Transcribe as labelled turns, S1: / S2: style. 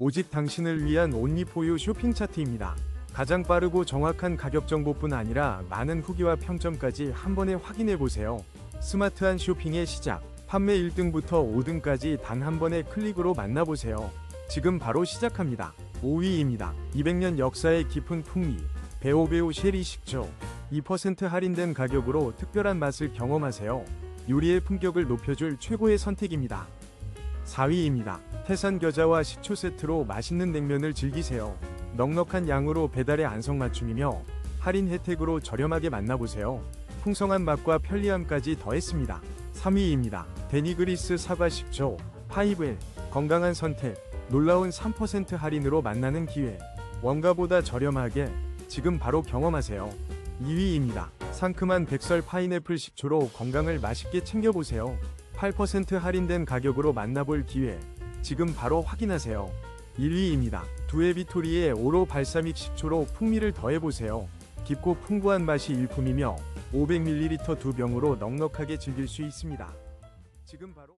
S1: 오직 당신을 위한 온리포유 쇼핑 차트입니다. 가장 빠르고 정확한 가격 정보뿐 아니라 많은 후기와 평점까지 한 번에 확인해 보세요. 스마트한 쇼핑의 시작. 판매 1등부터 5등까지 단 한 번의 클릭으로 만나보세요. 지금 바로 시작합니다. 5위입니다. 200년 역사의 깊은 풍미. 베오베오 쉐리 식초. 2% 할인된 가격으로 특별한 맛을 경험하세요. 요리의 품격을 높여줄 최고의 선택입니다. 4위입니다. 태산 겨자와 식초 세트로 맛있는 냉면을 즐기세요. 넉넉한 양으로 배달의 안성맞춤이며 할인 혜택으로 저렴하게 만나보세요. 풍성한 맛과 편리함까지 더했습니다. 3위입니다. 데니그리스 사과 식초, 파이브엘, 건강한 선택, 놀라운 3% 할인으로 만나는 기회. 원가보다 저렴하게 지금 바로 경험하세요. 2위입니다. 상큼한 백설 파인애플 식초로 건강을 맛있게 챙겨보세요. 8% 할인된 가격으로 만나볼 기회. 지금 바로 확인하세요. 1위입니다. 두에비토리의 오로 발사믹 식초로 풍미를 더해보세요. 깊고 풍부한 맛이 일품이며 500ml 두 병으로 넉넉하게 즐길 수 있습니다. 지금 바로